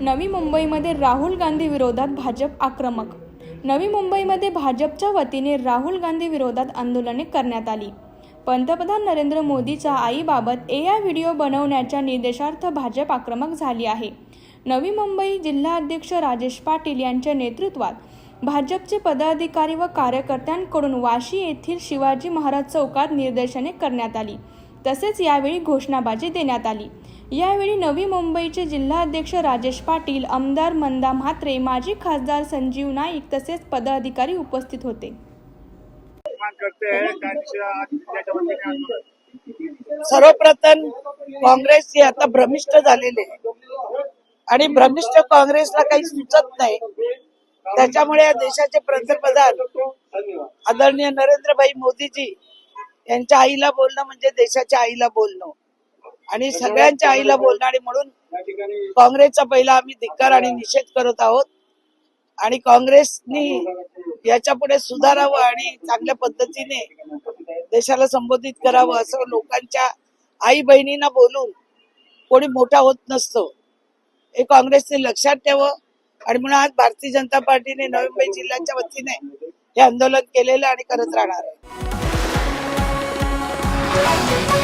नवी मुंबईमध्ये राहुल गांधी विरोधात भाजप आक्रमक. नवी मुंबईमध्ये भाजपच्या वतीने राहुल गांधी विरोधात आंदोलने करण्यात आली. पंतप्रधान नरेंद्र मोदीच्या आईबाबत ए आय व्हिडिओ बनवण्याच्या निर्देशार्थ भाजप आक्रमक झाली आहे. नवी मुंबई जिल्हाध्यक्ष राजेश पाटील यांच्या नेतृत्वात भाजपचे पदाधिकारी व कार्यकर्त्यांकडून वाशी येथील शिवाजी महाराज चौकात निदर्शने करण्यात आली. तसेच यावेळी घोषणाबाजी देण्यात आली. यावेळी नवी मुंबईचे जिल्हाध्यक्ष राजेश पाटील आमदार मंदा म्हात्रे माजी खासदार संजीव नाईक तसेच पदाधिकारी उपस्थित होते. सर्वप्रथम काँग्रेस ही आता भ्रमिष्ट झालेली आणि भ्रमिष्ट काँग्रेसला काही सुचत नाही. त्याच्यामुळे या देशाचे पंतप्रधान आदरणीय नरेंद्रभाई मोदीजी यांच्या आईला बोलणं म्हणजे देशाच्या आईला बोलणं. आणि सगळ्यांच्या आईला बोलणं आणि म्हणून काँग्रेसचा पहिला आम्ही धिक्कार आणि निषेध करत आहोत. आणि काँग्रेसनी याच्यापुढे सुधारावं आणि चांगल्या पद्धतीने देशाला संबोधित करावं असं लोकांच्या आई बहिणींना बोलून कोणी मोठा होत नसतो. हे काँग्रेसने लक्षात ठेवं आणि म्हणून आज भारतीय जनता पार्टीने नवी मुंबई जिल्ह्याच्या वतीने हे आंदोलन केलेलं आणि करत राहणार आहे. Thank you.